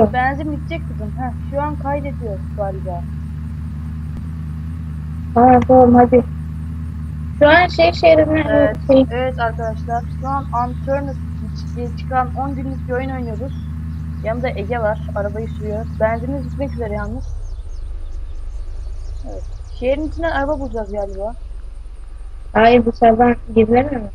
Benzin bitecek kızım. Heh, şu an kaydediyor galiba. Tamam tamam hadi. Şu an şey şehrine Evet, şey, evet arkadaşlar. Şu an Unturned diye çıkan 10 günlük bir oyun oynuyoruz. Yanımda Ege var. Arabayı sürüyor. Benzinimiz bitmek üzere yalnız. Evet. Şehrin içinden araba bulacağız galiba. hayır dışarıdan girilemiyor mu?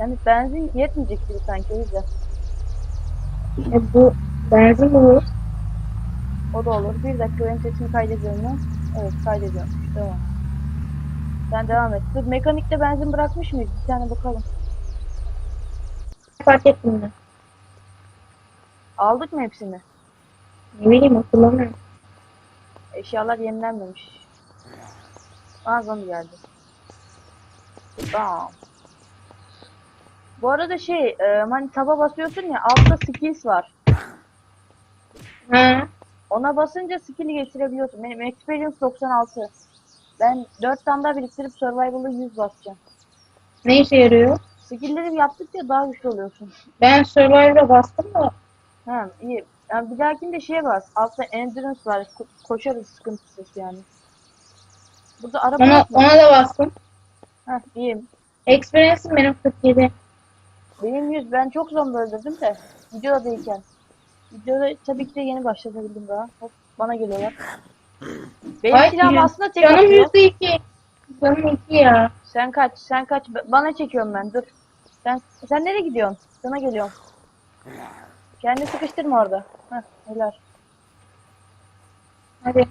Yani benzin yetmeyecek gibi sanki o yüzden. E, bu benzin bulur. O da olur. Bir dakika benim sesimi kaydediyorum ben. Evet kaydediyorum. Tamam. Sen devam et. Dur mekanikte benzin bırakmış mıyız? Bir tane bakalım. Fark ettim ben. Aldık mı hepsini? Ne bileyim hatırlamıyorum. Eşyalar yenilenmemiş. Aa zombi geldi. Tamam. Bu arada şey, e, hani taba basıyorsun ya altta skills var. Ha. Ona basınca skill'i geçirebiliyorsun. Benim experience 96. Ben 4 tane daha biriktirip survival'ı 100 basacağım. Ne işe yarıyor? Skill'leri yaptıkça daha güçlü oluyorsun. Ben Survivor'a bastım da Ha iyi. Yani bir dahakinde şeye bas. Altta endurance var. Ko- koşarız sıkıntısız yani. Burada araba ona, ona da bastım. Heh iyiyim. Experience'im benim 47. Benim yüz ben çok zombi öldürdüm de videoda değilken. Videoda tabii ki de yeni başlatabildim daha. Hop bana geliyorlar. Benim silahım aslında tek Canım atıyor. yüzde iki. Canım iki ya. Sen kaç, sen kaç. B- Bana çekiyorum ben dur. Sen sen nereye gidiyorsun? Sana geliyorum. Kendini sıkıştırma orada. Heh, helal. Hadi.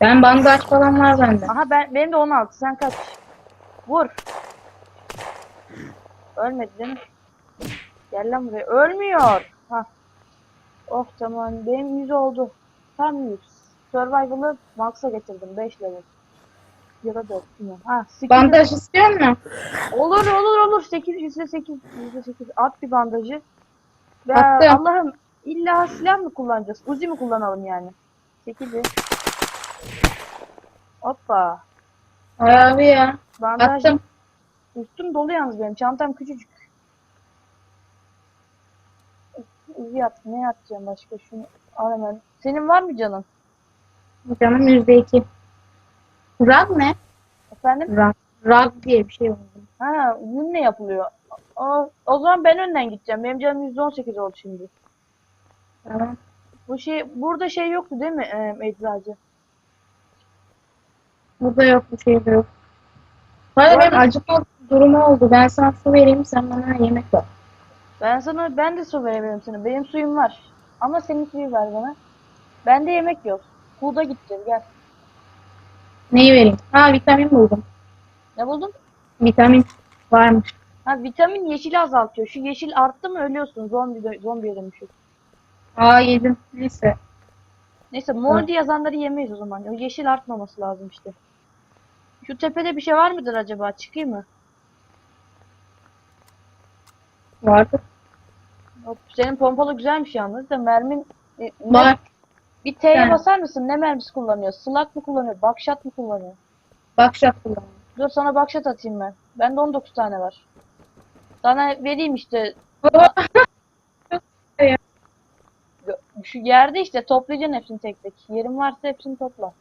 Ben bandaj falan var bende. Aha ben benim de 16. Sen kaç? Vur. Ölmedi değil mi? Gel lan buraya. Ölmüyor. Oh tamam. Benim 100 oldu. Tam 100. Survival'ı max'a getirdim. 5 level. Ya da 4 bilmiyorum. Ha 8. Bandaj istiyor musun? Olur olur olur. 8 yüzde 8. Yüzde 8. At bir bandajı. Ve. Allah'ım illa silah mı kullanacağız? Uzi mi kullanalım yani? 8'i. Hoppa. Abi ya. Bandaj. Attım. Üstüm dolu yalnız benim. Çantam küçücük. Uzi at. Ne yapacağım başka? Şunu al hemen. Senin var mı canın? Canım yüzde iki. Rag ne? Efendim? Rag. Rag diye bir şey oldu. Ha, yün ne yapılıyor? O, o zaman ben önden gideceğim. Benim canım %18 oldu şimdi. Tamam. Bu şey, burada şey yoktu değil mi e, eczacı? Burada yok bir şey de yok. Bana benim acıkma durumu oldu. Ben sana su vereyim sen bana yemek ver. Ben sana, ben de su verebilirim sana. Benim suyum var. Ama senin suyu ver bana. Bende yemek yok. Kuğda gideceğiz gel. Neyi vereyim? Ha vitamin buldum. Ne buldun? Vitamin varmış. Ha vitamin yeşili azaltıyor. Şu yeşil arttı mı ölüyorsun. Zombi zombiye dönüşüyor. Aa yedim. Neyse. Neyse mor Evet. diye yazanları yemeyiz o zaman. O yeşil artmaması lazım işte. Şu tepede bir şey var mıdır acaba? Çıkayım mı? Vardı. Hop, senin pompalı güzelmiş yalnız da mermin e, Var. bir T'ye Ha. basar mısın? Ne mermisi kullanıyor? Slug mı kullanıyor? Bakşat mı kullanıyor? Bakşat kullandım. Dur sana bakşat atayım ben. Bende 19 tane var. Sana vereyim işte. Şu yerde işte toplayacaksın hepsini tek tek. Yerin varsa hepsini topla.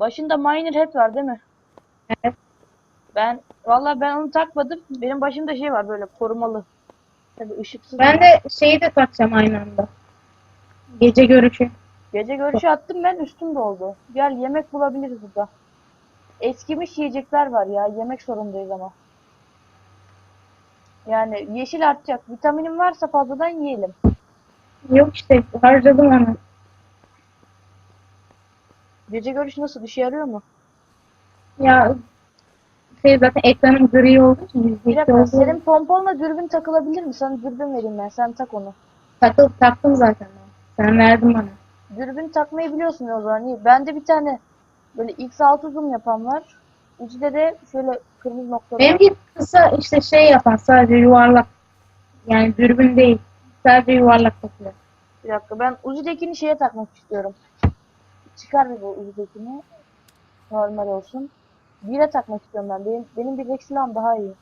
Başında miner head var değil mi? Evet. Ben vallahi ben onu takmadım. Benim başımda şey var böyle korumalı. Tabii ışıksız. Ben de şeyi de takacağım aynı anda. Gece görüşü. Gece görüşü attım ben üstüm doldu. Gel yemek bulabiliriz burada. Eskimiş yiyecekler var ya. Yemek sorundayız ama. Yani yeşil artacak. Vitaminim varsa fazladan yiyelim. Yok işte harcadım onu. Gece görüşü nasıl? İşe yarıyor mu? Ya şey zaten ekranım gri olduğu için yüzde Bir iki dakika. olduğu Senin pomponla dürbün takılabilir mi? Sana dürbün vereyim ben. Sen tak onu. takıl, taktım zaten ben. Sen verdin bana. Dürbün takmayı biliyorsun o zaman. İyi. Bende bir tane böyle X6 zoom yapan var. Ucuda de şöyle kırmızı noktalar. Benimki kısa işte şey yapan sadece yuvarlak. Yani dürbün değil. Sadece yuvarlak takıyor. Bir dakika ben Uzi'dekini şeye takmak istiyorum. Çıkar bir bu Uzi'dekini. Normal olsun. Bire takmak istiyorum ben. Benim, benim bir silahım daha iyi.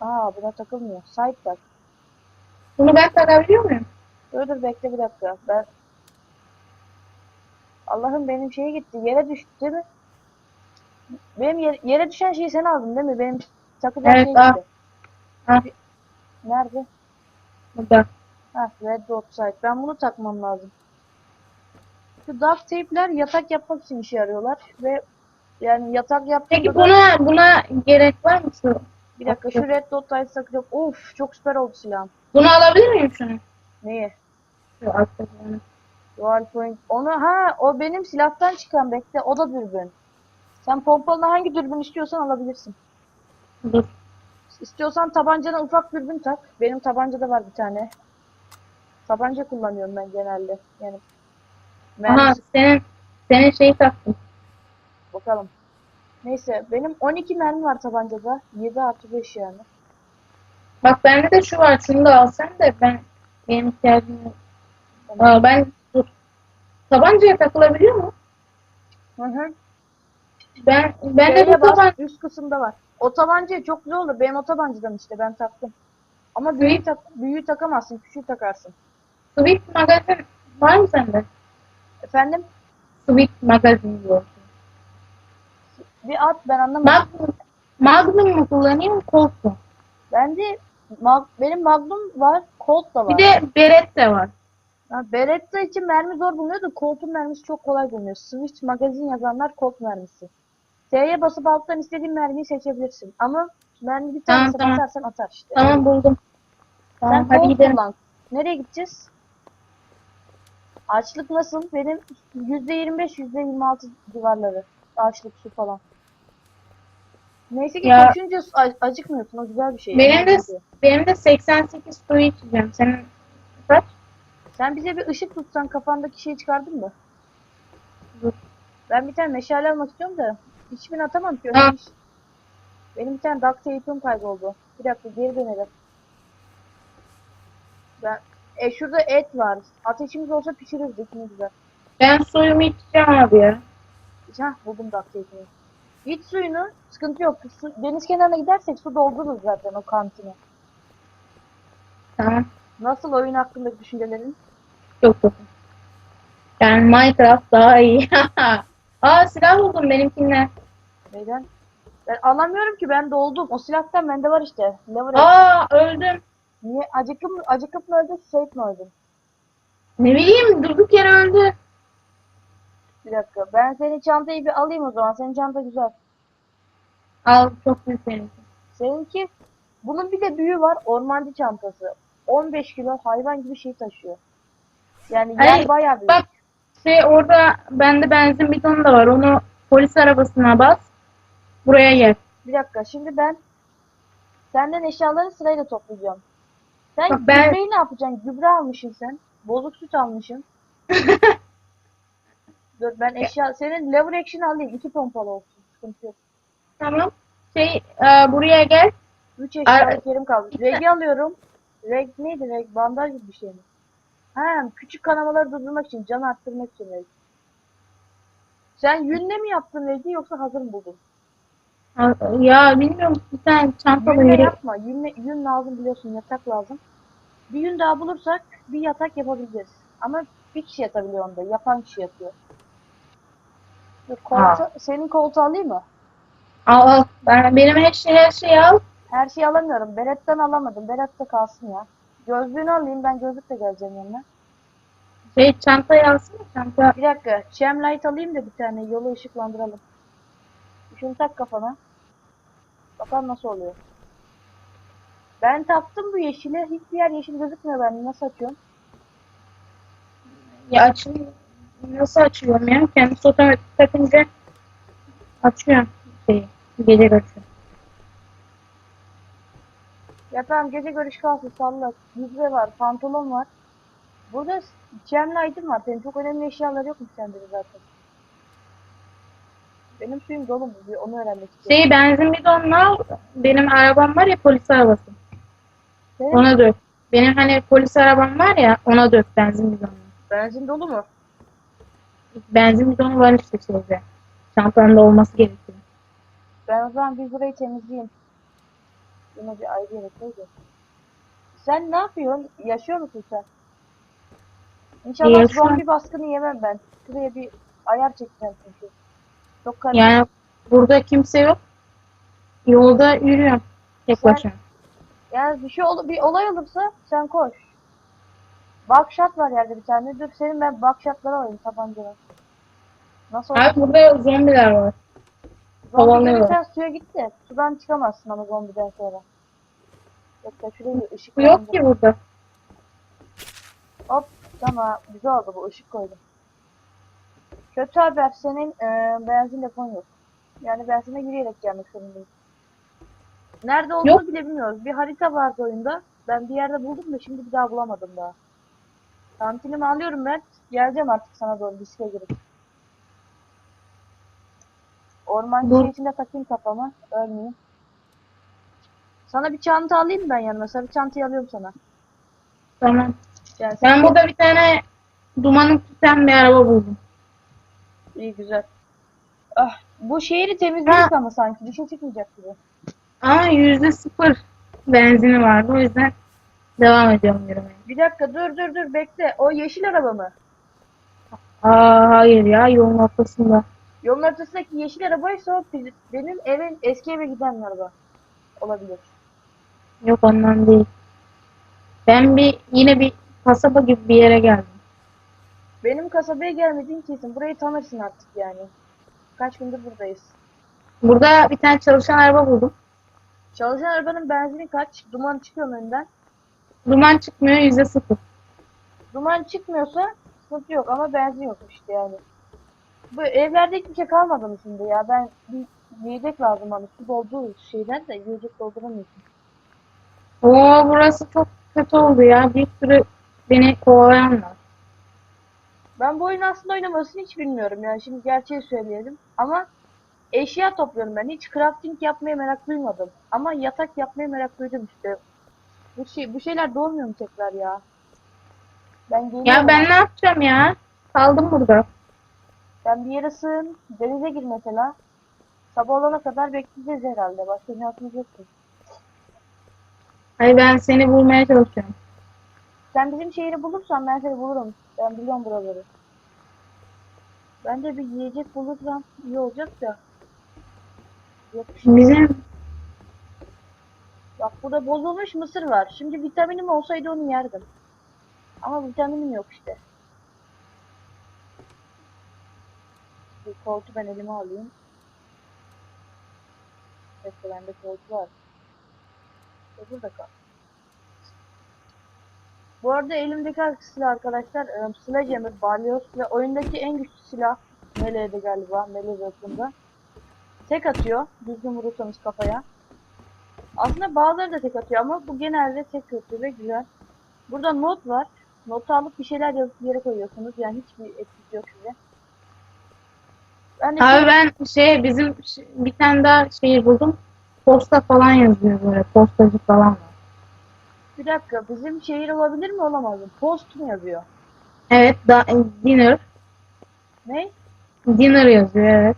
Aa buna takılmıyor. Side tak. Bunu ben takabiliyor muyum? Dur dur bekle bir dakika. Ben Allah'ım benim şey gitti. Yere düştü değil mi? Benim yere, yere düşen şeyi sen aldın değil mi? Benim takacağım Evet, şey al. gitti. Ha, Nerede? burada. Ha, Red Dot Site. Ben bunu takmam lazım. Şu duct tape'ler yatak yapmak için işe yarıyorlar ve yani yatak yaptığında Peki da- buna buna gerek var mı şu? bir dakika şu Red Dot Site takacağım. Of çok süper oldu silahım. Bunu alabilir miyim şunu? Neyi? Şu alttaki onu. Dual point. Onu ha o benim silahtan çıkan bekle o da dürbün. Sen pompalı hangi dürbün istiyorsan alabilirsin. Dur. İstiyorsan tabancana ufak dürbün tak. Benim tabancada var bir tane. Tabanca kullanıyorum ben genelde. Yani Aha mermisi senin senin şeyi taktım. Bakalım. Neyse benim 12 mermi var tabancada. 7 artı 5 yani. Bak bende de şu var. Şunu da alsan da ben benim ihtiyacım yok. Aa, ben dur. Tabancaya takılabiliyor mu? Hı hı. Ben ben de bu bas, taban üst kısımda var. O tabanca çok güzel olur. Benim o tabancadan işte ben taktım. Ama büyüğü, tak, büyüğü takamazsın. Küçüğü takarsın. Sweet magazin var mı sende? Efendim? Sweet magazin diyor. Bir at ben anlamadım. Magnum, Magnum mu kullanayım Colt mu? Bence mag, benim Magnum var, Colt da var. Bir de Beret de var. Ha, Beretta için mermi zor bulunuyor da Colt'un mermisi çok kolay bulunuyor. Switch magazin yazanlar Colt mermisi. T'ye basıp alttan istediğin mermiyi seçebilirsin. Ama mermi bir Tamam, tanesi tamam. basarsan atar işte. Tamam buldum. Tamam Sen hadi Colt gidelim. kullan. Nereye gideceğiz? Açlık nasıl? Benim %25, %26 civarları. Açlık, su falan. Neyse ki Ya- koşunca acıkmıyorsun. O güzel bir şey. Benim de Enerji. benim de 88 suyu içeceğim. Senin kaç? Sen bize bir ışık tutsan kafandaki şeyi çıkardın mı? Dur. Ben bir tane meşale almak istiyorum da hiçbirini atamam ki. Ha. Benim bir tane duct tape'im kayboldu. Bir dakika geri dönelim. Ben, e şurada et var. Ateşimiz olsa pişirirdik ne güzel. Ben suyumu içeceğim abi ya. Hah buldum duct tape'imi. İç suyunu sıkıntı yok. Su, deniz kenarına gidersek su doldururuz zaten o kantine. Tamam. Nasıl oyun hakkındaki düşüncelerin? Çok çok. Yani Minecraft daha iyi. Aa silah buldum benimkinle. Neden? Ben alamıyorum ki ben doldum. O silahtan bende var işte. Lever Aa öldüm. Niye? Acıkıp, acıkıp mı öldün, susayıp mı öldün? Ne bileyim durduk yere öldü. Bir dakika. Ben senin çantayı bir alayım o zaman. Senin çanta güzel. Al çok büyük seninki. Seninki, bunun bir de büyüğü var. Ormancı çantası. 15 kilo hayvan gibi şey taşıyor. Yani yer Hayır, bayağı büyük. Bak şey orada bende benzin bidonu da var. Onu polis arabasına bas. Buraya gel. Bir dakika. Şimdi ben senden eşyaları sırayla toplayacağım. Sen Bak ben- gübreyi ne yapacaksın? Gübre almışsın sen. Bozuk süt almışsın. Dur ben eşya... Senin lever action alayım. iki pompalı olsun. Sıkıntı yok. Tamam. Şey e, buraya gel. 3 Ar- eşyalık yerim kaldı. Reg'i alıyorum. Reg neydi reg? Bandaj gibi bir şey mi? Ha, küçük kanamaları durdurmak için, can arttırmak için reg. Sen yünle mi yaptın regi yoksa hazır mı buldun? Ha, Ya bilmiyorum bir tane çanta Yünle böyle. yapma. Yünle, yün lazım biliyorsun, yatak lazım. Bir yün daha bulursak bir yatak yapabiliriz. Ama bir kişi yatabiliyor onda. Yapan kişi yatıyor. Koltu, senin koltuğu alayım mı? Al al. Ben, benim her şey her şeyi al. Her şeyi alamıyorum. Beret'ten alamadım. Beret'te kalsın ya. Gözlüğünü alayım. Ben gözlükle geleceğim yanına. Şey çantayı alsana çanta. Bir dakika. Chem light alayım da bir tane. Yolu ışıklandıralım. Şunu tak kafana. Bakalım nasıl oluyor. Ben taktım bu yeşili. Hiçbir yer yeşil gözükmüyor bende. Nasıl açıyorum? Ya açıl nasıl açıyorum ya? Kendisi otomatik takınca açıyorum şeyi. Gece açıyorum. Ya tamam gece görüş kalsın salla. Yüzme var. Pantolon var. Burada chem light'ım var. Senin çok önemli eşyalar yok mu sende de zaten? Benim suyum dolu? Bir onu öğrenmek istiyorum. Şeyi benzin bidonunu al. Benim arabam var ya polis arabası. Senin Ona dök. Benim hani polis arabam var ya ona dök benzin bidonunu. benzin dolu mu? Benzin bidonu var işte şeyde. Çantanda olması gerekiyor. Ben o zaman bir burayı temizleyeyim. Bunu bir ayrı yere. Sen ne yapıyorsun? Yaşıyor musun sen? İnşallah Yaşıyorum. zombi baskını yemem ben. Şuraya bir ayar çekeceğim çünkü. Çok karışık. Yani burada kimse yok. Yolda yürüyorum. Tek Sen- başıma. Yani bir şey ol bir olay olursa sen koş. Bakşat var yerde bir tane. Dur senin ben bakşatları alayım tabancadan. Nasıl olur? Abi burada zombiler var. Zombi kovalıyorlar. görürsen suya git de sudan çıkamazsın ama zombiden sonra. Bekle şuraya bir ışık yok ki burada. Hop tamam güzel oldu bu ışık koydum. Kötü haber senin e, benzin depon yok. Yani benzine yürüyerek gelmek zorundayım. Nerede olduğunu Yok. bile bilmiyoruz. Bir harita vardı oyunda. Ben bir yerde buldum da şimdi bir daha bulamadım daha. Kantinimi alıyorum ben. Geleceğim artık sana doğru diske girip. Orman Dur. içinde takayım kafama. Ölmeyeyim. Sana bir çanta alayım ben yanıma? Sarı çantayı alıyorum sana. Tamam. Sen Ben burada bir tane dumanı tutan bir araba buldum. İyi güzel. Ah, bu şehri temizledik Ha. ama sanki. Bir şey çıkmayacak gibi. Ama yüzde sıfır benzini vardı. O yüzden devam ediyorum yürümeye. Bir dakika dur dur dur bekle. O yeşil araba mı? Aa hayır ya yolun ortasında. Yolun ortasındaki yeşil arabaysa o bizim- benim evin eski eve giden araba. Olabilir. Yok ondan değil. Ben bir yine bir kasaba gibi bir yere geldim. Benim kasabaya gelmediğin kesin. Burayı tanırsın artık yani. Kaç gündür buradayız. Burada bir tane çalışan araba buldum. Çalışan arabanın benzini kaç? Duman çıkıyor mu önden? Duman çıkmıyor yüzde sıfır. Duman çıkmıyorsa sıkıntı yok ama benzin yok işte yani. Bu evlerde hiçbir şey kalmadı mı şimdi ya? Ben bir yiyecek lazım hani su dolduğu şeyden de yiyecek dolduramıyorsun. Oo burası çok kötü oldu ya. Bir sürü beni kovalayan var. Ben bu oyunu aslında oynamasını hiç bilmiyorum yani şimdi gerçeği söyleyelim. Ama eşya topluyorum ben. Hiç crafting yapmaya merak duymadım. Ama yatak yapmaya merak duydum işte. Bu şey bu şeyler doğmuyor mu tekrar ya? Ben geliyorum. Ya ben ne yapacağım ya? Kaldım burada. Ben bir yere sığın, denize gir mesela. Sabah olana kadar bekleyeceğiz herhalde. Başka yok ki. Hayır ben seni bulmaya çalışıyorum. Sen bizim şehri bulursan ben seni bulurum. Ben biliyorum buraları. Ben de bir yiyecek bulursam iyi olacak da. Yok işte. Bizim Bak burada bozulmuş mısır var. Şimdi vitaminim olsaydı onu yerdim. Ama vitaminim yok işte. Bir koltu ben elime alayım. Bekle bende koltu var. İşte burada kal. Bu arada elimdeki silah arkadaşlar e, Sledgehammer, Balyoz ve oyundaki en güçlü silah Melee'de galiba, Melee yapımında. Tek atıyor, düzgün vurursanız kafaya. Aslında bazıları da tek atıyor ama bu genelde tek atıyor ve güzel. Burada not var. Notu alıp bir şeyler yazıp yere koyuyorsunuz. Yani hiçbir etkisi yok size. Ben de abi ben şey bizim bir tane daha şey buldum. Posta falan yazıyor böyle. Postacı falan var. bir dakika bizim şehir olabilir mi olamaz mı? Post mu yazıyor? Evet da, dinner. Ne? Dinner yazıyor evet.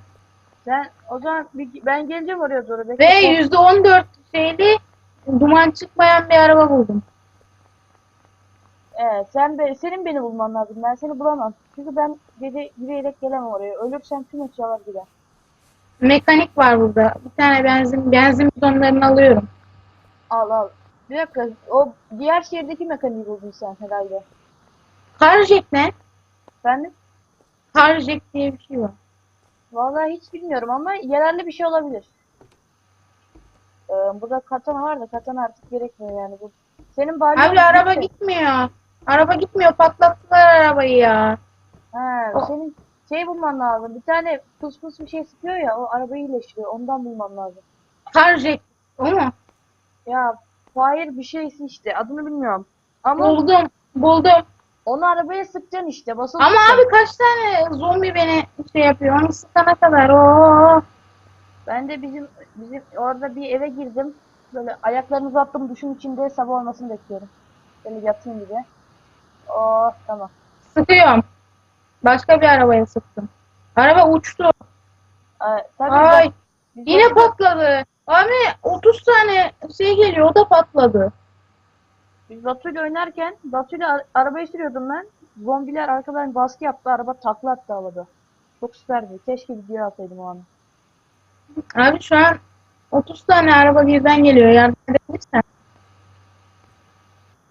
Sen o zaman bir, ben geleceğim oraya doğru. Bekle, Ve yüzde on dört şeyli duman çıkmayan bir araba buldum. Evet, sen be, senin beni bulman lazım. Ben seni bulamam. Çünkü ben gece yürüyerek gelemem oraya. Ölürsem tüm eşyalar gider. Mekanik var burada. Bir tane benzin benzin bidonlarını alıyorum. Al al. Bir dakika. O diğer şehirdeki mekaniği buldun sen herhalde. Carjack ne? Efendim? Carjack diye bir şey var. Vallahi hiç bilmiyorum ama yararlı bir şey olabilir. Ee, burada katana var da katana artık gerekmiyor yani. Bu senin bari Abi araba gitmiyor. Araba gitmiyor. Patlattılar arabayı ya. He, Oh. senin şey bulman lazım. Bir tane pıs pıs bir şey sıkıyor ya o arabayı iyileştiriyor. Ondan bulman lazım. Carjack. O mu? Ya Fire bir şeysi işte. Adını bilmiyorum. Ama Buldum. Buldum. onu arabaya sıkacaksın işte. Basılı Ama tutacaksın. abi kaç tane zombi beni şey yapıyor. Onu sıkana kadar. Oo. Ben de bizim bizim orada bir eve girdim. Böyle ayaklarımı uzattım duşun içinde sabah olmasını bekliyorum. Böyle yatayım gibi. Oh tamam. Sıkıyorum. Başka bir arabaya sıktım. Araba uçtu. Ee, tabii Ay. biz Yine burada- patladı. Abi 30 tane şey geliyor. O da patladı. Biz Batu'yla oynarken Batu'yla ar- arabayı sürüyordum ben. Zombiler arkadan baskı yaptı. Araba takla attı havada. Çok süperdi. Keşke video alsaydım o an. Abi şu an 30 tane araba birden geliyor. Yardım edebilirsen.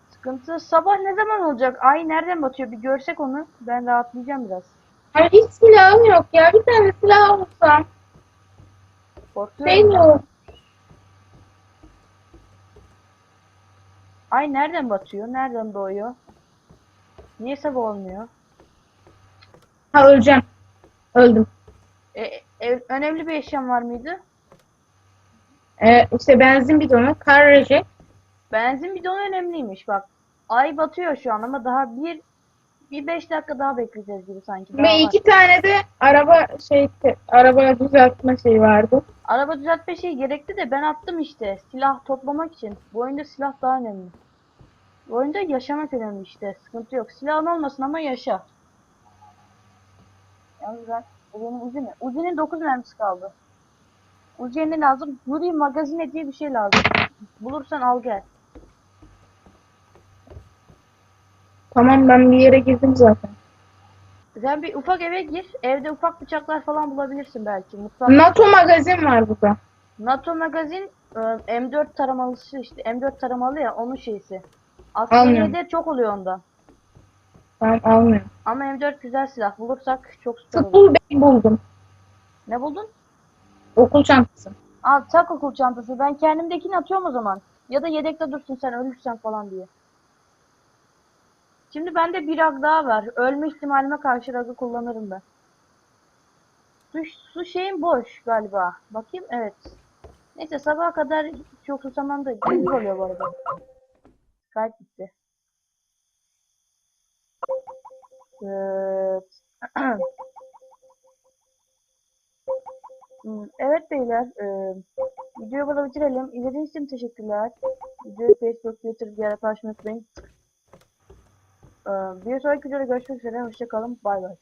Sıkıntı sabah ne zaman olacak? Ay nereden batıyor? Bir görsek onu. Ben rahatlayacağım biraz. Abi hiç silahım yok ya. Bir tane silah alsam. Korkuyorum. Şey ya. yok. Ay nereden batıyor? Nereden doğuyor? Niye sabah olmuyor? Ha öleceğim. Öldüm. E, önemli bir eşyam var mıydı? Ee, işte benzin bidonu, kar rejek. Benzin bidonu önemliymiş bak. Ay batıyor şu an ama daha bir bir beş dakika daha bekleyeceğiz gibi sanki. Daha Ve var. iki tane de araba şey araba düzeltme şeyi vardı. Araba düzeltme şeyi gerekti de ben attım işte. Silah toplamak için. Bu oyunda silah daha önemli. Bu oyunda yaşamak önemli işte. Sıkıntı yok. Silahın olmasın ama yaşa. Yalnız ben benim Uzi mi? Uzi'nin 9 mermisi kaldı. Uzi'ye ne lazım? Yuri magazine diye bir şey lazım. Bulursan al gel. Tamam ben bir yere girdim zaten. Sen bir ufak eve gir. Evde ufak bıçaklar falan bulabilirsin belki. Mutfak. NATO magazin var burada. NATO magazin e, M4 taramalısı işte. M4 taramalı ya onun şeysi. Askeriyede çok oluyor onda. Tamam almıyorum. Ama M4 güzel silah. Bulursak çok süper olur. Futbol ben buldum. Ne buldun? Okul çantası. Al tak okul çantası. Ben kendimdekini atıyorum o zaman. Ya da yedekte dursun sen ölürsen falan diye. Şimdi bende bir rag daha var. Ölme ihtimalime karşı ragı kullanırım ben. Su, su şeyim boş galiba. Bakayım evet. Neyse sabaha kadar çok susamam da oluyor bu arada. Gayet bitti. Evet. Hmm, Evet beyler, e, videoyu burada bitirelim. İzlediğiniz için teşekkürler. Videoyu Facebook, Twitter yere paylaşmayı unutmayın. E, bir sonraki videoda görüşmek üzere. Hoşçakalın. Bay bay.